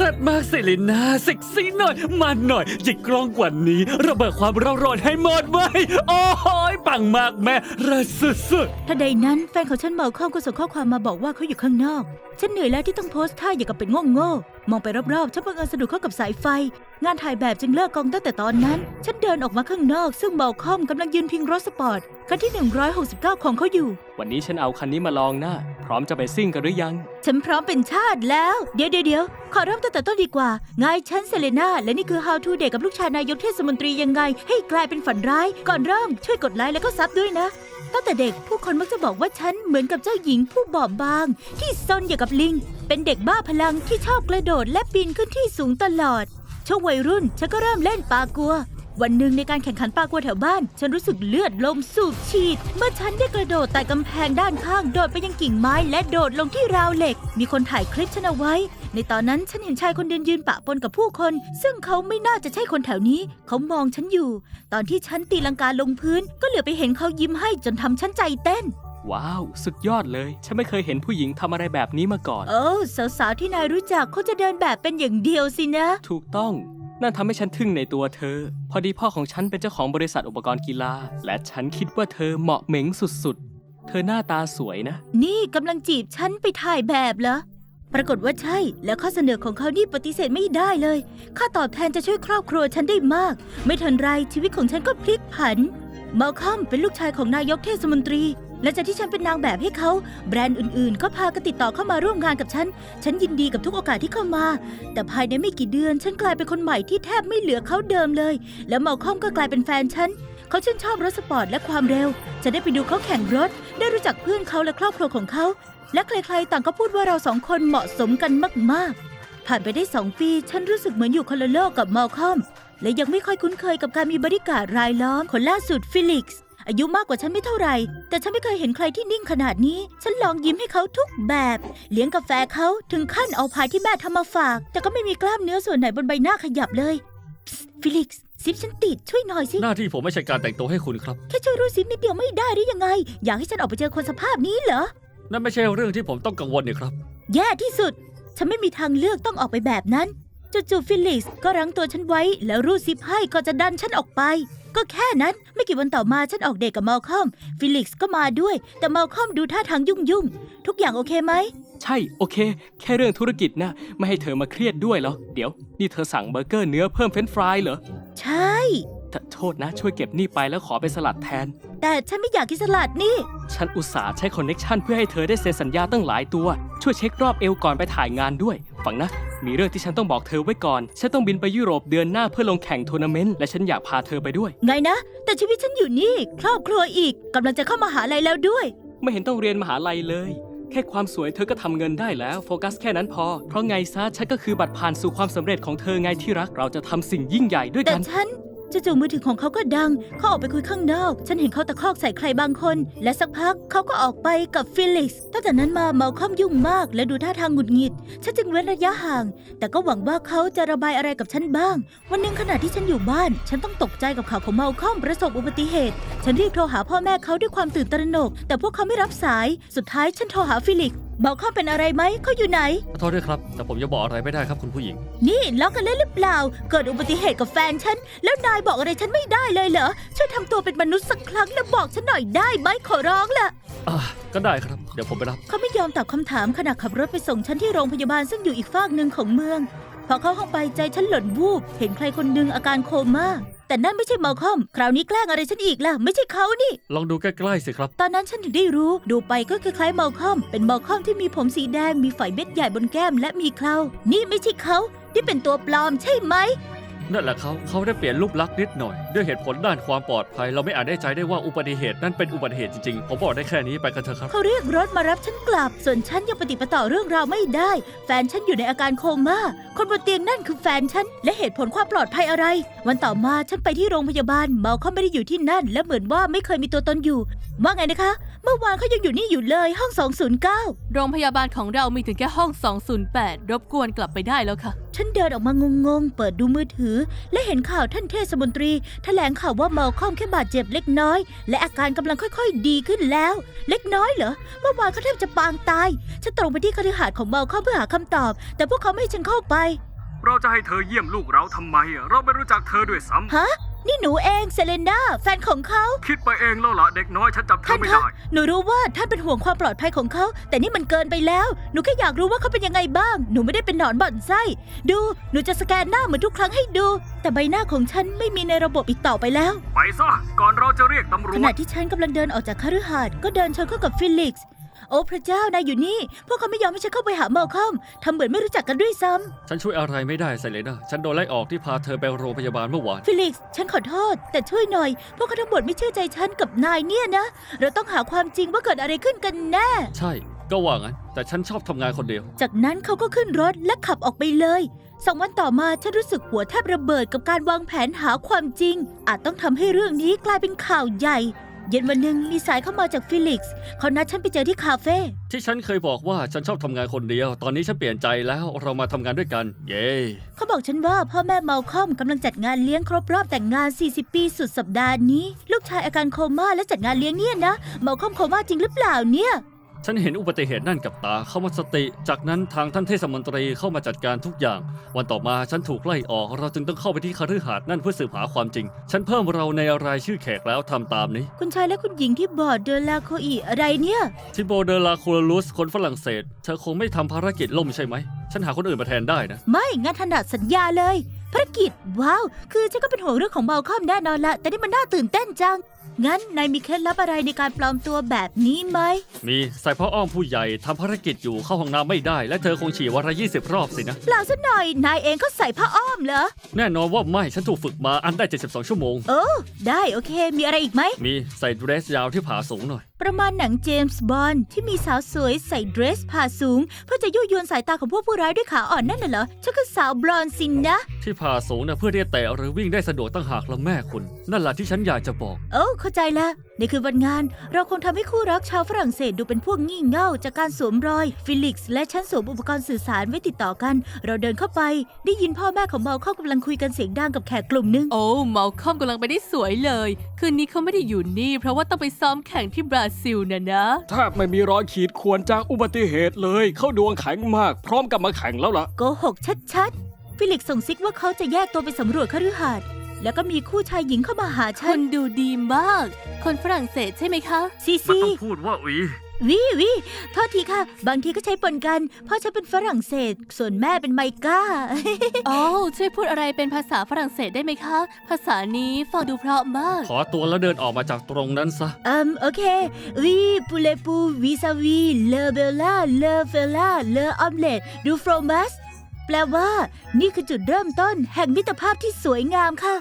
รัดมากเซเลน่าเซ็กซี่หน่อย มันหน่อยหยิกกล้องกว่านี้ ระเบิดความเร่าร้อนให้หมดไว้ โอ้ยปังมากแม่รัดสุดทันใดนั้นแฟนของฉันเมาข้อมก็ส่งข้อความมาบอกว่าเขาอยู่ข้างนอก ฉันเหนื่อยแล้วที่ต้องโพสท่าอย่างกับเป็นโง่โง่มองไปรอบๆ ฉันบังเอิญสะดุดเข้ากับสายไฟ งานถ่ายแบบจึงเลิกกองตั้งแต่ตอนนั้น ฉันเดินออกมาข้างนอก ซึ่งเมาข้อมกำลังยืนพิงรถสปอร์ต คันที่ 169 ของเขาอยู่ วันนี้ฉันเอาคันนี้มาลองหน้าพร้อมจะไปซิ่งกันหรือยัง ฉันพร้อมเป็นชาติแล้ว เดี๋ยวเดี๋ยวเดี๋ยวขอเริ่มตั้งแต่ต้นดีกว่าไงฉันเซเลนาและนี่คือ How to เดทกับลูกชายนายกเทศมนตรียังไง ให้กลายเป็นฝันร้าย ก่อนเริ่มช่วยกดไลค์แล้วก็ซับด้วยนะ ตั้งแต่เด็กผู้คนมักจะบอกว่าฉันเหมือนกับเจ้าหญิงผู้บอบบาง ที่ซนอย่างกับลิง เป็นเด็กบ้าพลังที่ชอบกระโดดและปีนขึ้นที่สูงตลอด ช่วงวัยรุ่นฉันก็เริ่มเล่นปากัว วันหนึ่งในการแข่งขันปากัวแถวบ้าน ฉันรู้สึกเลือดลมสูบฉีด เมื่อฉันได้กระโดดแต่กำแพงด้านข้างโดดไปยังกิ่งไม้และโดดลงที่ราวเหล็ก มีคนถ่ายคลิปฉันเอาไว้ ในตอนนั้นฉันเห็นชายคนเดินยืนปะปนกับผู้คน ซึ่งเขาไม่น่าจะใช่คนแถวนี้ เขามองฉันอยู่ ตอนที่ฉันตีลังกาลงพื้น ก็เหลือไปเห็นเขายิ้มให้จนทำฉันใจเต้น ว้าว สุดยอดเลย ฉันไม่เคยเห็นผู้หญิงทำอะไรแบบนี้มาก่อนโอ้สาวๆที่นายรู้จักเขาจะเดินแบบเป็นอย่างเดียวสินะ ถูกต้อง นั่นทำให้ฉันทึ่งในตัวเธอ พอดีพ่อของฉันเป็นเจ้าของบริษัทอุปกรณ์กีฬา และฉันคิดว่าเธอเหมาะเหม็งสุดๆ เธอหน้าตาสวยนะ นี่กำลังจีบฉันไปถ่ายแบบเหรอ ปรากฏว่าใช่ แล้วข้อเสนอของเขานี่ปฏิเสธไม่ได้เลย ค่าตอบแทนจะช่วยครอบครัวฉันได้มาก ไม่ทันไรชีวิตของฉันก็พลิกผัน มาคอมเป็นลูกชายของนายกเทศมนตรี และจากที่ฉันเป็นนางแบบให้เขา แบรนด์อื่นๆ ก็พากันติดต่อเข้ามาร่วมงานกับฉัน ฉันยินดีกับทุกโอกาสที่เข้ามา แต่ภายในไม่กี่เดือน ฉันกลายเป็นคนใหม่ที่แทบไม่เหลือเขาเดิมเลย แล้วมาคอมก็กลายเป็นแฟนฉัน เขาชื่นชอบรถสปอร์ตและความเร็ว จะได้ไปดูเขาแข่งรถ ได้รู้จักเพื่อนเขาและครอบครัวของเขา และใครๆ ต่างก็พูดว่าเราสองคนเหมาะสมกันมากๆ ผ่านไปได้สองปี ฉันรู้สึกเหมือนอยู่คนละโลกกับมาลคอม และยังไม่ค่อยคุ้นเคยกับการมีบริการรายล้อม คนล่าสุดฟิลิกซ์ อายุมากกว่าฉันไม่เท่าไหร่ แต่ฉันไม่เคยเห็นใครที่นิ่งขนาดนี้ ฉันลองยิ้มให้เขาทุกแบบ เลี้ยงกาแฟเขาถึงขั้นเอาพายที่แม่ทำมาฝาก แต่ก็ไม่มีกล้ามเนื้อส่วนไหนบนใบหน้าขยับเลยฟิลิกซ์ ซิปฉันติดช่วยหน่อยสิๆหน้าที่ผมไม่ใช่การแต่งตัวให้คุณครับ แค่ช่วยรูดซิปนิดเดียวไม่ได้หรือยังไง อยากให้ฉันออกไปเจอคนสภาพนี้เหรอ นั่นไม่ใช่เรื่องที่ผมต้องกังวลนี่ครับ แย่ที่สุด ฉันไม่มีทางเลือกต้องออกไปแบบนั้น จู่ๆฟิลิกซ์ก็รั้งตัวฉันไว้ แล้วรูดซิปให้ก็จะดันฉันออกไป ก็แค่นั้น ไม่กี่วันต่อมาฉันออกเดทกับมาลคอม ฟิลิกซ์ก็มาด้วย แต่มาลคอมดูท่าทางยุ่งๆ ทุกอย่างโอเคไหม ใช่ โอเค แค่เรื่องธุรกิจนะ ไม่ให้เธอมาเครียดด้วยเหรอ เดี๋ยว นี่เธอสั่งเบอร์เกอร์เนื้อเพิ่มเฟรนช์ฟรายเหรอใช่ แต่โทษนะ ช่วยเก็บนี่ไปแล้วขอเป็นสลัดแทน แต่ฉันไม่อยากกินสลัดนี่ ฉันอุตส่าห์ใช้คอนเน็กชันเพื่อให้เธอได้เซ็นสัญญาตั้งหลายตัว ช่วยเช็ครอบเอวก่อนไปถ่ายงานด้วย ฟังนะ มีเรื่องที่ฉันต้องบอกเธอไว้ก่อน ฉันต้องบินไปยุโรปเดือนหน้าเพื่อลงแข่งทัวร์นาเมนต์ และฉันอยากพาเธอไปด้วย ไงนะ แต่ชีวิตฉันอยู่นี่ ครอบครัวอีกกำลังจะเข้ามาหาลัยแล้วด้วย ไม่เห็นต้องเรียนมหาลัยเลย แค่ความสวยเธอก็ทำเงินได้แล้ว โฟกัสแค่นั้นพอ เพราะไงซะฉันก็คือบัตรผ่านสู่ความสำเร็จของเธอไงที่รัก เราจะทำสิ่งยิ่งใหญ่ด้วยแต่กัน ฉัน จู่ๆมือถือของเขาก็ดัง เขาออกไปคุยข้างนอก ฉันเห็นเขาตะคอกใส่ใครบางคน และสักพักเขาก็ออกไปกับฟิลิกซ์ ตั้งแต่นั้นมาเมาคอมยุ่งมาก และดูท่าทางหงุดหงิด ฉันจึงเว้นระยะห่าง แต่ก็หวังว่าเขาจะระบายอะไรกับฉันบ้าง วันหนึ่งขณะที่ฉันอยู่บ้าน ฉันต้องตกใจกับข่าวของเมาคอมประสบอุบัติเหตุ ฉันรีบโทรหาพ่อแม่เขาด้วยความตื่นตระหนก แต่พวกเขาไม่รับสาย สุดท้ายฉันโทรหาฟิลิกซ์ เมาคอมเป็นอะไรไหมเขาอยู่ไหน ขอโทษด้วยครับ แต่ผมยังบอกอะไรไม่ได้ครับคุณผู้หญิง นี่ล้อกันเล่นหรือเปล่า เกิดอุบัติเหตุกับแฟนฉัน แล้วนายบอกอะไรฉันไม่ได้เลยเหรอ ช่วยทำตัวเป็นมนุษย์สักครั้งแล้วบอกฉันหน่อยได้ไหมขอร้องล่ะอ่าก็ได้ครับ เดี๋ยวผมไปรับ เขาไม่ยอมตอบคำถามขณะขับรถไปส่งฉันที่โรงพยาบาลซึ่งอยู่อีกฟากหนึ่งของเมือง พอเข้าห้องไปใจฉันหล่นวูบ เห็นใครคนหนึ่งอาการโคม่า แต่นั่นไม่ใช่มาคอม คราวนี้แกล้งอะไรฉันอีกล่ะ ไม่ใช่เขานี่ ลองดูใกล้ๆสิครับ ตอนนั้นฉันถึงได้รู้ ดูไปก็คล้ายๆมาลคอม เป็นมาลคอมที่มีผมสีแดง มีไฝเม็ดใหญ่บนแก้มและมีเครานี่ไม่ใช่เขาที่เป็นตัวปลอมใช่ไหม นั่นแหละเขาเขาได้เปลี่ยนรูปลักษณ์นิดหน่อย ด้วยเหตุผลด้านความปลอดภัย เราไม่อาจได้ใจได้ว่าอุบัติเหตุนั้นเป็นอุบัติเหตุจริงๆ ผมบอกได้แค่นี้ไปกันเถอะครับ เขาเรียกรถมารับฉันกลับ ส่วนฉันยังปฏิปต่อเรื่องราวไม่ได้ แฟนฉันอยู่ในอาการโคม่า คนบนเตียงนั่นคือแฟนฉัน และเหตุผลความปลอดภัยอะไร วันต่อมาฉันไปที่โรงพยาบาลเมาเขาไม่ได้อยู่ที่นั่น และเหมือนว่าไม่เคยมีตัวตนอยู่ ว่าไงนะคะ เมื่อวานเขายังอยู่นี่อยู่เลยห้อง 209 โรงพยาบาลของเรามีถึงแค่ห้อง 208 รบกวนกลับไปได้แล้วค่ะ ฉันเดินออกมางงๆ เปิดดูมือถือและเห็นข่าวท่านเทศมนตรี แถลงข่าวว่าเมาคอมแค่บาดเจ็บเล็กน้อย และอาการกำลังค่อยๆ ดีขึ้นแล้ว เล็กน้อยเหรอเมื่อวานเขาแทบจะปางตายฉันตรงไปที่คฤหาสน์ของเมาคอมเพื่อหาคำตอบ แต่พวกเขาไม่ให้ฉันเข้าไป เราจะให้เธอเยี่ยมลูกเราทำไมอะเราไม่รู้จักเธอด้วยซ้ฮะ นี่หนูเองเซเลนดาแฟนของเขาำคิดไปเองแล้วล่ะเด็กน้อยฉันจับเธท่าอนไม่คะได้ หนูรู้ว่าท่านเป็นห่วงความปลอดภัยของเขา แต่นี่มันเกินไปแล้ว หนูแค่อยากรู้ว่าเขาเป็นยังไงบ้าง หนูไม่ได้เป็นหนอนบ่อนไส้ ดู หนูจะสแกนหน้าเหมือนทุกครั้งให้ดู แต่ใบหน้าของฉันไม่มีในระบบอีกต่อไปแล้ว ไปซะก่อนเราจะเรียกตำรขวณะจที่ฉันกำลังเดินออกจากคฤหาสน์ก็เดินชนเข้ากับฟิลิกซ์ โอ้พระเจ้านายอยู่นี่ พวกเขาไม่ยอมให้ฉันเข้าไปหาเมลคอมทำเหมือนไม่รู้จักกันด้วยซ้ำฉันช่วยอะไรไม่ได้ไซเลน่าฉันโดนไล่ออกที่พาเธอไปโรงพยาบาลเมื่อวานฟิลิกซ์ฉันขอโทษ แต่ช่วยหน่อย พวกเขาทั้งหมดไม่เชื่อใจฉันกับนายเนี่ยนะ เราต้องหาความจริงว่าเกิดอะไรขึ้นกันแน่ ใช่ ก็ว่างั้น แต่ฉันชอบทำงานคนเดียว จากนั้นเขาก็ขึ้นรถและขับออกไปเลยสองวันต่อมาฉันรู้สึกหัวแทบระเบิดกับการวางแผนหาความจริง อาจต้องทำให้เรื่องนี้กลายเป็นข่าวใหญ่ เย็นวันหนึ่งมีสายเข้ามาจากฟิลิกซ์เขานัดฉันไปเจอที่คาเฟ่ที่ฉันเคยบอกว่าฉันชอบทำงานคนเดียว ตอนนี้ฉันเปลี่ยนใจแล้วเรามาทำงานด้วยกัน เย้เขาบอกฉันว่าพ่อแม่เมาคอมกำลังจัดงานเลี้ยงครบรอบแต่งงาน 40 ปีสุดสัปดาห์นี้ ลูกชายอาการโคม่าและจัดงานเลี้ยงเนี่ยนะเมาคอมโคม่าจริงหรือเปล่าเนี่ย ฉันเห็นอุบัติเหตุนั่นกับตาเข้ามาสติ จากนั้นทางท่านเทศมนตรีเข้ามาจัดการทุกอย่าง วันต่อมาฉันถูกไล่ออก เราจึงต้องเข้าไปที่คฤหาสน์นั่นเพื่อสืบหาความจริง ฉันเพิ่มเราในรายชื่อแขกแล้วทำตามนี้ คุณชายและคุณหญิงที่บอร์ดเดอลาโคอีอะไรเนี่ย ทิโบเดลาคูลูสคนฝรั่งเศส เธอคงไม่ทำภารกิจล่มใช่ไหม ฉันหาคนอื่นมาแทนได้นะ ไม่งานถนัดสัญญาเลยภารกิจว้าว คือฉันก็เป็นห่วงเรื่องของเมาคอมแน่นอนละแต่นี่มันน่าตื่นเต้นจัง งั้นนายมีเคล็ดลับอะไรในการปลอมตัวแบบนี้ไหม มีใส่พ่ออ้อมผู้ใหญ่ทำภารกิจอยู่เข้าห้องน้ำไม่ได้ และเธอคงฉี่วันละ20รอบสินะ เปล่าซะหน่อย นายเองก็ใส่ผ้าอ้อมเหรอ แน่นอนว่าไม่ฉันถูกฝึกมาอันได้ 72 ชั่วโมง โอ้ ได้โอเค มีอะไรอีกไหม มีใส่เดรสยาวที่ผาสูงหน่อย ประมาณหนังเจมส์บอนด์ที่มีสาวสวยใส่เดรสผ่าสูง เพื่อจะยั่วยวนสายตาของพวกผู้ร้ายด้วยขาอ่อนนั่นน่ะเหรอฉันคือสาวบลอนด์สินนะ ที่ผาสูงนะเพื่อที่จะเตะหรือวิ่งได้สะดวกตั้งหากละแม่คุณ นั่นแหละที่ฉันอยากจะบอก โอ้เข้าใจแล้วในคืนวันงาน เราคงทำให้คู่รักชาวฝรั่งเศสดูเป็นพวกงี่เง่าจากการสวมรอย ฟิลิกซ์และฉันสวมอุปกรณ์สื่อสารไว้ติดต่อกัน เราเดินเข้าไป ได้ยินพ่อแม่ของเมาเข้ากำลังคุยกันเสียงดังกับแขกกลุ่มหนึง โอ้เมาคอมกำลังไปได้สวยเลย คืนนี้เขาไม่ได้อยู่นี่ เพราะว่าต้องไปซ้อมแข่งที่บราซิลนะนะ แทบไม่มีรอยขีดข่วนจากอุบัติเหตุเลย เขาดวงแข็งมาก พร้อมกับมาแข่งแล้วล่ะ โกหกชัดๆ ฟิลิกซ์ส่งซิกว่าเขาจะแยกตัวไปสำรวจคฤหาสน์แล้วก็มีคู่ชายหญิงเข้ามาหาฉัคุนณดูดีมาก คนฝรั่งเศสใช่ไหมคะ ซีมันซีต้องพูดว่าอุ๋ยวิวิโทษทีค่ะ บางทีก็ใช้ปนกันพ่อฉันเป็นฝรั่งเศส ส่วนแม่เป็นไมก้าโอ้ช่วยพูดอะไรเป็นภาษาฝรั่งเศสได้ไหมคะ ภาษานี้ฟังดูเพราะมาก ขอตัวแล้วเดินออกมาจากตรงนั้นซะ อืมโอเค oui pour les pou vis à vis le bella le fella le omelette du fromage แปลว่า นี่คือจุดเริ่มต้นแห่งมิตรภาพที่สวยงามค่ะ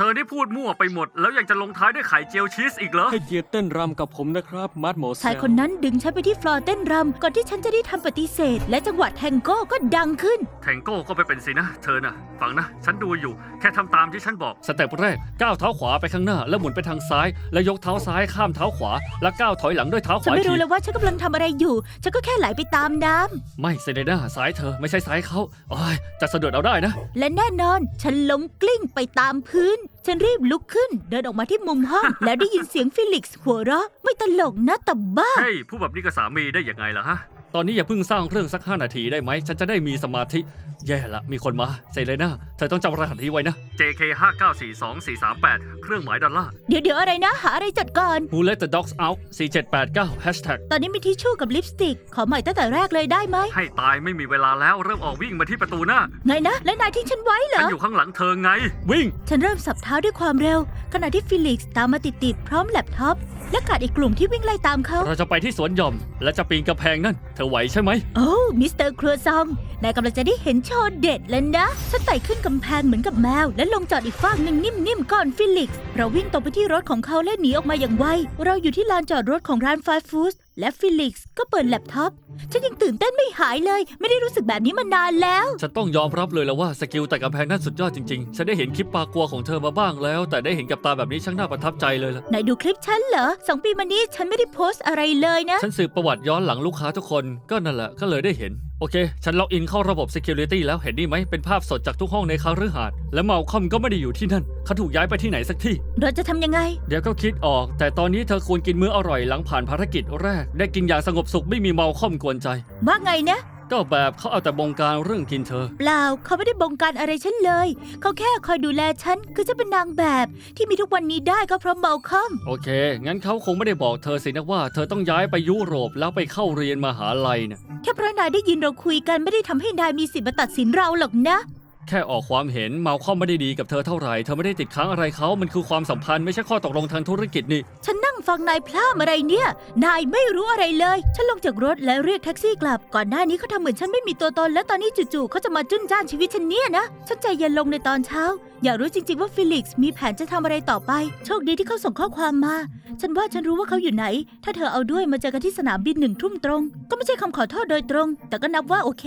เธอนี่พูดมั่วไปหมด แล้วยังจะลงท้ายด้วยไข่เจียวชีสอีกเหรอ ให้เกียรติเต้นรำกับผมนะครับมัดโมเซลชายคนนั้นดึงฉันไปที่ฟลอร์เต้นรำก่อนที่ฉันจะได้ทำปฏิเสธ และจังหวะแทงโก้ก็ดังขึ้น แทงโก้ก็ไปเป็นสินะ เธอน่ะ ฟังนะ ฉันดูอยู่ แค่ทำตามที่ฉันบอก สเต็ปแรกก้าวเท้าขวาไปข้างหน้า แล้วหมุนไปทางซ้าย แล้วยกเท้าซ้ายข้ามเท้าขวา แล้วก้าวถอยหลังด้วยเท้าขฉันวาไม่อีกรู้ทีเลยว่าฉันกำลังทำอะไรอยู่ ฉันก็แค่ไหลไปตามน้ำไม่เซเลน่าซ้ายเธอไม่ใช่ซ้ายเขาโอ้ยจะสะดุดเอาได้นะและแน่นอน ฉันล้มกลิ้งไปตามพื้นฉันรีบลุกขึ้น เดินออกมาที่มุมห้อง แล้วได้ยินเสียงฟิลิกซ์หัวเราะ ไม่ตลกนะแต่บ้า เฮ้ยพูดแบบนี้กับสามีได้ยังไงล่ะฮะ ตอนนี้อย่าเพิ่งสร้างเรื่องสักห้านาทีได้ไหม ฉันจะได้มีสมาธิ แย่ละ มีคนมาเซเลน่าเธอต้องจำรหัสที่ไว้นะ JK 5942438 เครื่องหมายดอลลาร์ เดี๋ยวเดี๋ยวอะไรนะหาอะไรจดก่อน Who let the dogs out 4789 hashtag ตอนนี้มีทิชชู่กับลิปสติก ขอใหม่ตั้งแต่แรกเลยได้ไหมให้ตายไม่มีเวลาแล้วเริ่มออกวิ่งมาที่ประตูหน้าไงนะ และนายทิ้งฉันไว้เหรฉันอ อยู่ข้างหลังเธอไง วิ่ง ฉันเริ่มสับเท้าด้วยความเร็ว ขณะที่ฟิลิกซ์ตามมาติดๆพร้อมแล็ปท็อป และขาดอีกกลุ่มที่วิ่งไล่ตามเขา เราจะไปที่สวนหย่อม และจะปีนกำแพงนั่น เธอไหวใช่ไหม โอ้ มิสเตอร์ครัวซอง นายกำลังจะได้เห็นโชว์เด็ดแล้วนะ ฉันไต่ขึ้นกำแพงเหมือนกับแมว และลงจอดอีกฝากหนึ่งนิ่มๆก่อนฟิลิกซ์เราวิ่งตรงไปที่รถของเขาและหนีออกมาอย่างไว เราอยู่ที่ลานจอดรถของร้านฟาสต์ฟู้ดและฟิลิกซ์ก็เปิดแล็ปท็อป ฉันยังตื่นเต้นไม่หายเลย ไม่ได้รู้สึกแบบนี้มานานแล้ว ฉันต้องยอมรับเลยแล้วว่าสกิลแต่กำแพงนั่นสุดยอดจริงๆ ฉันได้เห็นคลิปปลากัวของเธอมาบ้างแล้ว แต่ได้เห็นกับตาแบบนี้ช่างน่าประทับใจเลยล่ะ ไหนดูคลิปฉันเหรอสองปีมานี้ฉันไม่ได้โพสต์อะไรเลยนะ ฉันสืบประวัติย้อนหลังลูกค้าทุกคนก็นั่นแหละก็เลยได้เห็น โอเค ฉันล็อกอินเข้าระบบ Security แล้วเห็นนี่ไหมเป็นภาพสดจากทุกห้องในคาฤหาสน์และเมาคอมก็ไม่ได้อยู่ที่นั่นเขาถูกย้ายไปที่ไหนสักที่ เราจะทำยังไง เดี๋ยวก็คิดออก แต่ตอนนี้เธอควรกินมื้ออร่อยหลังผ่านภารกิจแรก ได้กินอย่างสงบสุขไม่มีเมาคอมกวนใจ ว่าไงนะ ก็แบบเขาเอาแต่บงการเรื่องกินเธอ เปล่าเขาไม่ได้บงการอะไรฉันเลย เขาแค่คอยดูแลฉัน คือฉันเป็นนางแบบที่มีทุกวันนี้ได้ก็เพราะเมาคอมโอเค งั้นเขาคงไม่ได้บอกเธอสินะว่า เธอต้องย้ายไปยุโรปแล้วไปเข้าเรียนมหาลัยเนี่ยแค่เพราะนายได้ยินเราคุยกันไม่ได้ทำให้นายมีสิทธิ์มาตัดสินเราหรอกนะ แค่ออกความเห็นเมาคอมไม่ได้ดีกับเธอเท่าไหร่ เธอไม่ได้ติดค้างอะไรเขา มันคือความสัมพันธ์ไม่ใช่ข้อตกลงทางธุรกิจนี่ ฉันนั่งฟังนายพล่ามอะไรเนี่ย นายไม่รู้อะไรเลย ฉันลงจากรถและเรียกแท็กซี่กลับ ก่อนหน้านี้เขาทำเหมือนฉันไม่มีตัวตน และตอนนี้จู่ๆเขาจะมาจุนจ้านชีวิตฉันเนี่ยนะ ฉันใจเย็นลงในตอนเช้า อยากรู้จริง ๆ ว่าฟิลิกซ์มีแผนจะทำอะไรต่อไป โชคดีที่เขาส่งข้อความมา ฉันว่าฉันรู้ว่าเขาอยู่ไหน ถ้าเธอเอาด้วยมาเจอกันที่สนามบินหนึ่งทุ่มตรง ก็ไม่ใช่คำขอโทษโดยตรง แต่ก็นับว่าโอเค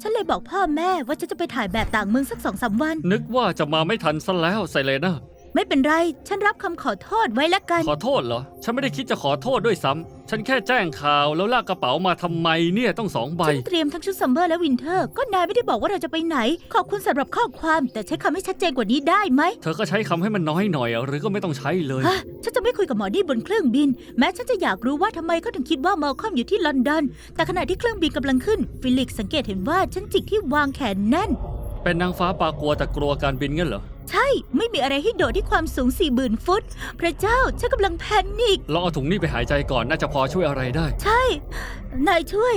ฉันเลยบอกพ่อแม่ว่าฉันจะไปถ่ายแบบต่างเมืองสักสองสามวัน นึกว่าจะมาไม่ทันซะแล้วไซเลน่าไม่เป็นไร ฉันรับคำขอโทษไว้ละกัน ขอโทษเหรอ ฉันไม่ได้คิดจะขอโทษด้วยซ้ำฉันแค่แจ้งข่าวแล้วลากกระเป๋ามาทำไมเนี่ยต้องสองใบ ฉันเตรียมทั้งชุดซัมเมอร์และวินเทอร์ ก็นายไม่ได้บอกว่าเราจะไปไหน ขอบคุณสำหรับข้อความ แต่ใช้คำให้ชัดเจนกว่านี้ได้ไหมเธอก็ใช้คำให้มันน้อยหน่อยอะหรือก็ไม่ต้องใช้เลย ฮะฉันจะไม่คุยกับหมอนี่บนเครื่องบิน แม้ฉันจะอยากรู้ว่าทำไมเขาถึงคิดว่าเมาคอมอยู่ที่ลอนดอน แต่ขณะที่เครื่องบินกำลังขึ้น ฟิลิกซ์สังเกตเห็นว่าฉันจิกที่วางแขนแน่น เป็นนางฟ้าปลากลัวแต่กลัวการบินงั้นเหรอ ใช่ ไม่มีอะไรให้โดดที่ความสูง4 0,000ฟุต พระเจ้า ฉันกำลังแพนิคลองเอาถุงนี้ไปหายใจก่อนน่าจะพอช่วยอะไรได้ ใช่ นายช่วย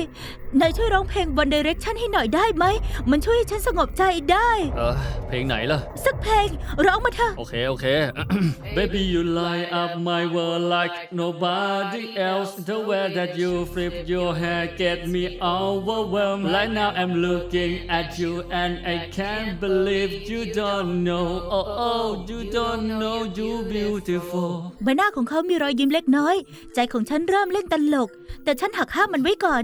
นายช่วยร้องเพลง One Direction ให้หน่อยได้ไหม มันช่วยให้ฉันสงบใจได้ เออเพลงไหนล่ะ สักเพลงร้องมาเถอะ โอเค โอเค Baby you light up my world like nobody else The way that you flip your hair get me overwhelmed Right now I'm looking at you and I can't believe you don't know Oh oh you don't know you beautiful ใบหน้าของเขามีรอยยิ้มเล็กน้อย ใจของฉันเริ่มเล่นตลก แต่ฉันหักห้ามมันไว้ก่อน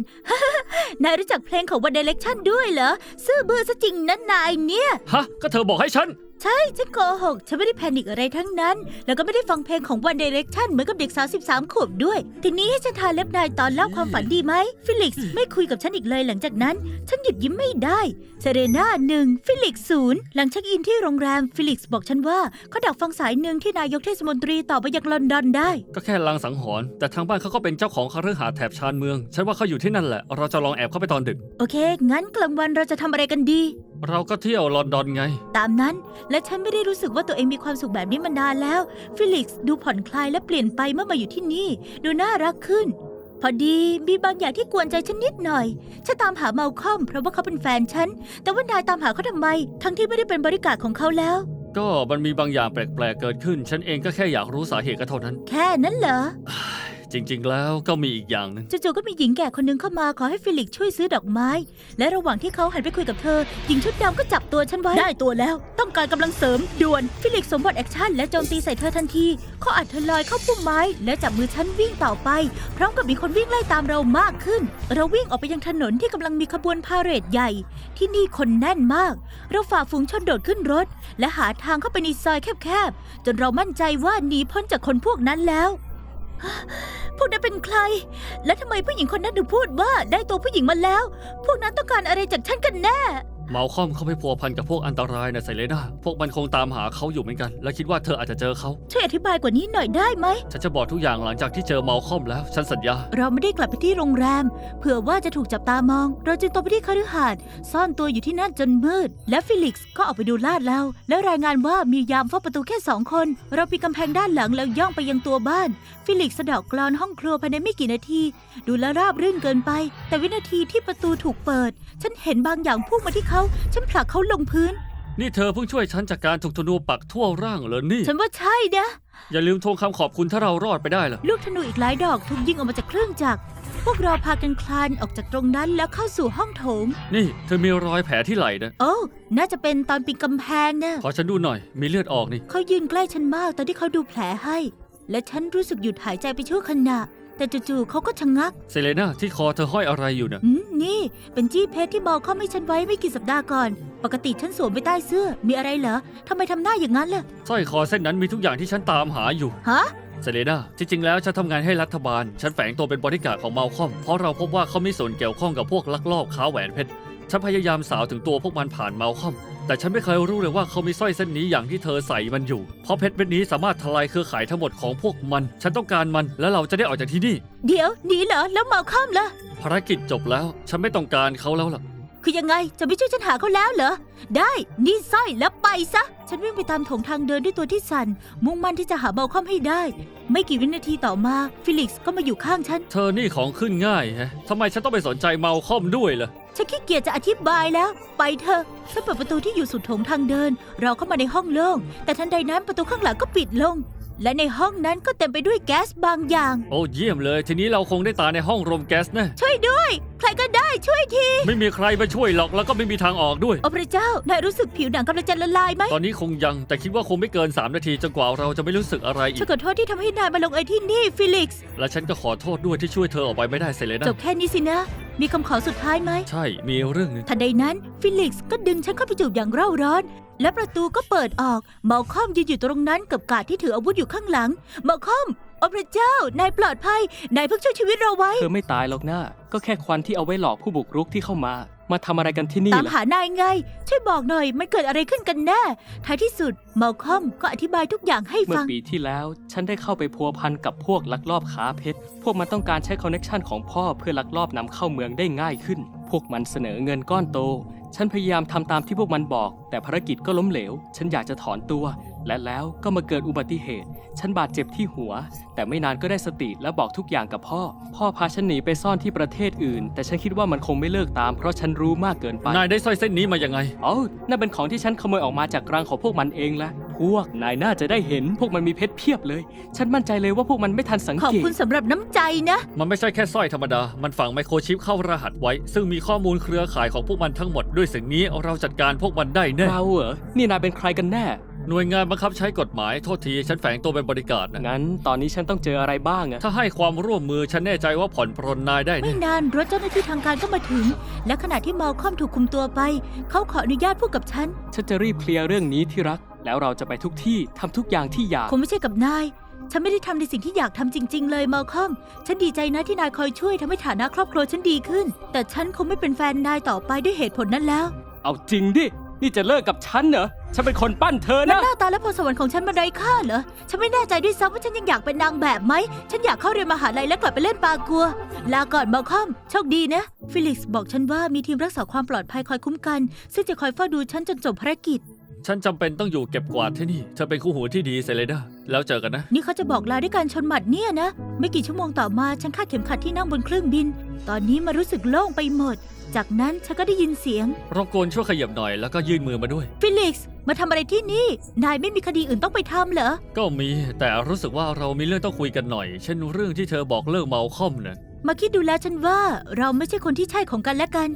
นายรู้จักเพลงของวันเดเล็กชันด้วยเหรอ ซื่อบื้อซะจริงนะนายเนี่ย ฮะ ก็เธอบอกให้ฉัน ใช่ฉันโกหก ฉันไม่ได้แพนิคอะไรทั้งนั้น แล้วก็ไม่ได้ฟังเพลงของ One Direction เหมือนกับเด็กสาว 13 ขวบด้วย ทีนี้ให้ฉันทาเล็บนายตอนเล่าความฝันดีไหม ฟิลิกซ์ไม่คุยกับฉันอีกเลยหลังจากนั้น ฉันหยุดยิ้มไม่ได้ เซเรนาหนึ่งฟิลิกซ์ศูนย์หลังเช็คอินที่โรงแรม ฟิลิกซ์บอกฉันว่าเขาดักฟังสายหนึ่งที่นายกเทศมนตรีต่อไปยังลอนดอนได้ ก็แค่ลางสังหรณ์แต่ทางบ้านเขาก็เป็นเจ้าของคฤหาสน์แถบชานเมือง ฉันว่าเขาอยู่ที่นั่นแหละ เราจะลองแอบเข้าไปตอนดึก โอเค งั้นกลางวันเราจะทำอะไรกันดี เราก็เที่ยวลอนดอนไง ตามนั้น และฉันไม่ได้รู้สึกว่าตัวเองมีความสุขแบบนี้มานานแล้ว ฟิลิกซ์ดูผ่อนคลายและเปลี่ยนไปเมื่อมาอยู่ที่นี่ ดูน่ารักขึ้น พอดีมีบางอย่างที่กวนใจฉันนิดหน่อย ฉันตามหาเมาคอมเพราะว่าเขาเป็นแฟนฉัน แต่ว่านายตามหาเขาทำไม ทั้งที่ไม่ได้เป็นบริการของเขาแล้ว ก็มันมีบางอย่างแปลกๆเกิดขึ้น ฉันเองก็แค่อยากรู้สาเหตุก็เท่านั้น แค่นั้นเหรอ จริง ๆ แล้วก็มีอีกอย่างหนึงจู่ๆก็มีหญิงแก่คนหนึงเข้ามาขอให้ฟิลิกซ์ช่วยซื้อดอกไม้ และระหว่างที่เขาหันไปคุยกับเธอ หญิงชุดดำก็จับตัวฉันไว้ ได้ตัวแล้ว ต้องการกำลังเสริมด่วน ฟิลิกซ์สมบทแอคชั่นและโจมตีใส่เธอทันทีเขาอัดเธอลอยเข้าพุ่มไม้ และจับมือฉันวิ่งต่อไป พร้อมกับมีคนวิ่งไล่ตามเรามากขึ้น เราวิ่งออกไปยังถนนที่กำลังมีขบวนพาเหรดใหญ่ ที่นี่คนแน่นมาก เราฝ่าฝูงชนโดดขึ้นรถ และหาทางเข้าไปในซอยแคบๆ จนเรามั่นใจว่าหนีพ้นจากคนพวกนั้นแล้ว พวกนั้นเป็นใคร และทำไมผู้หญิงคนนั้นถึงพูดว่าได้ตัวผู้หญิงมาแล้ว พวกนั้นต้องการอะไรจากฉันกันแน่ เมาคอมเขาไปพัวพันกับพวกอันตรายนะไซเลนาพวกมันคงตามหาเขาอยู่เหมือนกัน และคิดว่าเธออาจจะเจอเขา ช่วยอธิบายกว่านี้หน่อยได้ไหม ฉันจะบอกทุกอย่างหลังจากที่เจอเมาคอมแล้ว ฉันสัญญา เราไม่ได้กลับไปที่โรงแรม เผื่อว่าจะถูกจับตามอง เราจึงตรงไปที่คฤหาสน์ซ่อนตัวอยู่ที่นั่นจนมืด และฟิลิกซ์ก็ออกไปดูลาดแล้วและรายงานว่ามียามเฝ้าประตูแค่สองคน เราปีนกำแพงด้านหลังแล้วย่องไปยังตัวบ้าน ฟิลิกซ์สะเดอกกลอนห้องครัวภายในไม่กี่นาที ดูแลวราบรื่นเกินไป แต่วินาทีที่ประตูถูกเปิด ฉันเห็นบางอย่างพุ่งมาที่เขาฉันผลักเขาลงพื้น นี่เธอเพิ่งช่วยฉันจากการถูกธนูปักทั่วร่างเหรอนี่ ฉันว่าใช่นะ อย่าลืมทวงคำขอบคุณถ้าเรารอดไปได้ล่ะ ลูกธนูอีกหลายดอกถูกยิงออกมาจากเครื่องจักร พวกเราพากันคลานออกจากตรงนั้นแล้วเข้าสู่ห้องโถง นี่ เธอมีรอยแผลที่ไหล่นะ โอ้น่าจะเป็นตอนปีนกำแพงนะขอฉันดูหน่อย มีเลือดออกนี่ เขายืนใกล้ฉันมากตอนที่เขาดูแผลให้ และฉันรู้สึกหยุดหายใจไปชั่วขณะ แต่จู่ๆเขาก็ชะงักเซเลนาที่คอเธอห้อยอะไรอยู่นะอืมนี่ เป็นจี้เพชรที่บอกเขาไม่ฉันไว้ไม่กี่สัปดาห์ก่อน ปกติฉันสวมไปใต้เสื้อ มีอะไรเหรอทำไมทำหน้าอย่างนั้นล่ะสร้อยคอเส้นนั้นมีทุกอย่างที่ฉันตามหาอยู่ ฮะ เซเลนาที่จริงแล้วฉันทำงานให้รัฐบาล ฉันแฝงตัวเป็นบริการดของมาลคอม เพราะเราพบว่าเขามีส่วนเกี่ยวข้องกับพวกลักลอบค้าแหวนเพชร ฉันพยายามสาวถึงตัวพวกมันผ่านมาลคอม แต่ฉันไม่เคยรู้เลยว่าเขามีสร้อยเส้นนี้อย่างที่เธอใส่มันอยู่ เพราะเพชรเม็ดนี้สามารถทลายเครือข่ายทั้งหมดของพวกมัน ฉันต้องการมันแล้วเราจะได้ออกจากที่นี่ เดี๋ยวหนีเหรอแล้วเมาข้ามล่ะ ภารกิจจบแล้ว ฉันไม่ต้องการเขาแล้วล่ะ คือยังไงจะไม่ช่วยฉันหาเขาแล้วเหรอ ได้นี่สร้อยแล้วไปซะ ฉันวิ่งไปตามโถงทางเดินด้วยตัวที่สั่น มุ่งมั่นที่จะหาเบลคอมให้ได้ ไม่กี่วินาทีต่อมาฟิลิกซ์ก็มาอยู่ข้างฉัน เธอนี่ของขึ้นง่ายแฮะทำไมฉันต้องไปสนใจมาลคอมด้วยล่ะ ฉันขี้เกียจจะอธิบายแล้ว ไปเถอะฉันเปิดประตูที่อยู่สุดโถงทางเดิน เราเข้ามาในห้องโล่ง แต่ทันใดนั้นประตูข้างหลังก็ปิดลง และในห้องนั้นก็เต็มไปด้วยแก๊สบางอย่าง โอ้เยี่ยมเลย ทีนี้เราคงได้ตายในห้องรมแก๊สแน่ช่วยด้วย ใครก็ได้ช่วยทีไม่มีใครมาช่วยหรอกแล้วก็ไม่มีทางออกด้วย โอ้พระเจ้านายรู้สึกผิวหนังกำลังจะละลายไหมตอนนี้คงยังแต่คิดว่าคงไม่เกิน 3 นาทีจนกว่าเราจะไม่รู้สึกอะไรอีฉันก ขอโทษที่ทำให้นายมาลงเอยที่นี่ฟิลิกซ์และฉันก็ขอโทษด้วยที่ช่วยเธอออกไปไม่ได้เซเลจนาบแค่นี้สินะ มีคำขอสุดท้ายไหม ใช่ มีเรื่องหนึงทันใดนั้นฟิลิกซ์ก็ดึงฉันเข้าไปจูบอย่างเร่าร้อน และประตูก็เปิดออกเมาคอมยืนอยู่ตรงนั้นกับกาดที่ถืออาวุธอยู่ข้างหลังเมาคอมโอ้พระเจ้า นายปลอดภัย นายเพิ่งช่วยชีวิตเราไว้ เธอไม่ตายหรอกนะก็แค่ควันที่เอาไว้หลอกผู้บุกรุกที่เข้ามา มาทำอะไรกันที่นี่ตามล่ะ หานายไง ช่วยบอกหน่อยมันเกิดอะไรขึ้นกันแน่ ท้ายที่สุดเมาคอมก็อธิบายทุกอย่างให้เมื่อฟัง ปีที่แล้ว ฉันได้เข้าไปพัวพันกับพวกลักลอบค้าเพชร พวกมันต้องการใช้คอนเน็ชันของพ่อเพื่อลักลอบนำเข้าเมืองได้ง่ายขึ้น พวกมันเสนอเงินก้อนโต ฉันพยายามทำตามที่พวกมันบอก แต่ภารกิจก็ล้มเหลว ฉันอยากจะถอนตัว และแล้วก็มาเกิดอุบัติเหตุ ฉันบาดเจ็บที่หัว แต่ไม่นานก็ได้สติและบอกทุกอย่างกับพ่อ พ่อพาฉันหนีไปซ่อนที่ประเทศอื่น แต่ฉันคิดว่ามันคงไม่เลิกตาม เพราะฉันรู้มากเกินไปนายได้สร้อยเส้นนี้มายังไง เอ้านั่นเป็นของที่ฉันขโมยออกมาจากรังของพวกมันเองละพวกนายน่าจะได้เห็นพวกมันมีเพชรเพียบเลย ฉันมั่นใจเลยว่าพวกมันไม่ทันสังขอบเกต คุณสำหรับน้ำใจนะ มันไม่ใช่แค่สร้อยธรรมดา มันฝังไมโครชิปเข้ารหัสไว้ ซึ่งมีข้อมูลเครือข่ายของพวกมันทั้งหมด ด้วยสิ่งนี้เราจัดการพวกมันได้แน่ เราเหรอ นี่นายเป็นใครกันแน่ หน่วยงานบังคับใช้กฎหมายโทษทีฉันแฝงตัวเป็นบริการดนะงั้นตอนนี้ฉันต้องเจออะไรบ้างอะถ้าให้ความร่วมมือฉันแน่ใจว่าผ่อนปรนนายได้ไม่แน่นานรถเจ้าหน้าที่ทางการก็มาถึง และขณะที่เมาคอมถูกคุมตัวไป เขาขออนุญาตพูดกับฉัน ฉันจะรีบเคลียร์เรื่องนี้ที่รัก แล้วเราจะไปทุกที่ทำทุกอย่างที่อยาก คงไม่ใช่กับนาย ฉันไม่ได้ทำในสิ่งที่อยากทำจริง ๆ เลยเมาคอม ฉันดีใจนะที่นายคอยช่วยทำให้ฐานะครอบครัวฉันดีขึ้น แต่ฉันคงไม่เป็นแฟนนายต่อไปด้วยเหตุผลนั้นแล้ว เอาจริงดิ นี่จะเลิกกับฉันเหรอ ฉันเป็นคนปั้นเธอและนะ หน้าตาและพรสวรรค์ของฉันมันไร้ค่าเหรอ ฉันไม่แน่ใจด้วยซ้ำว่าฉันยังอยากเป็นนางแบบไหม ฉันอยากเข้าเรียนมหาลัยและกลับไปเล่นปากัว ลาก่อนเมาคอม โชคดีนะ ฟิลิกซ์บอกฉันว่ามีทีมรักษาความปลอดภัยคอยคุ้มกัน ซึ่งจะคอยเฝ้าดูฉันจนจบภารกิจ ฉันจำเป็นต้องอยู่เก็บกวาดที่นี่ เธอเป็นคู่หูที่ดีเซเลดาแล้วเจอกันนะ นี่เขาจะบอกลาด้วยการชนหมัดเนี่ยนะ ไม่กี่ชั่วโมงต่อมาฉันคาดเข็มขัดที่นั่งบนเครื่องบิน ตอนนี้มารู้สึกโล่งไปหมด จากนั้นฉันก็ได้ยินเสียง รบกวนช่วยขยับหน่อยแล้วก็ยื่นมือมาด้วย ฟิลิกซ์มาทำอะไรที่นี่ นายไม่มีคดีอื่นต้องไปทำเหรอ ก็มีแต่รู้สึกว่าเรามีเรื่องต้องคุยกันหน่อย เช่นเรื่องที่เธอบอกเลิกเมาคอมน่ะมาคิดดูแล้วฉันว่าเราไม่ใช่คนที่ใช่ของกันและกัน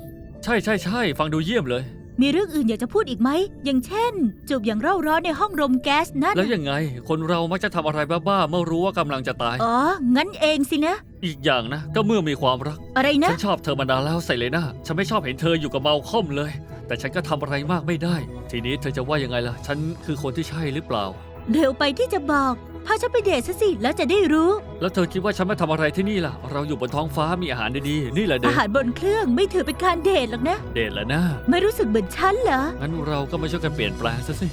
ใช่ใช่ใช่ฟังดูเยี่ยมเลย มีเรื่องอื่นอยากจะพูดอีกไหม อย่างเช่น จูบอย่างเร่าร้อนในห้องรมแก๊สนั่นแล้วยังไง คนเรามักจะทำอะไรบ้าๆเมื่อรู้ว่ากำลังจะตาย อ๋อ งั้นเองสินะ อีกอย่างนะ ก็เมื่อมีความรัก อะไรนะ ฉันชอบเธอมานานแล้วไซเลน่าฉันไม่ชอบเห็นเธออยู่กับเมาคอมเลย แต่ฉันก็ทำอะไรมากไม่ได้ ทีนี้เธอจะว่ายังไงล่ะ ฉันคือคนที่ใช่หรือเปล่า เร็วไปที่จะบอก พาฉันไปเดทซะสิแล้วจะได้รู้ แล้วเธอคิดว่าฉันมาทำอะไรที่นี่ล่ะ เราอยู่บนท้องฟ้ามีอาหารดีๆ นี่แหละเดอาทหารบนเครื่องไม่ถือเป็นการเดทหรอกนะ เดทแหละนะ ไม่รู้สึกเหมือนฉันเหรอ งั้นเราก็มาช่วยกันเปลี่ยนแปลงซะสิ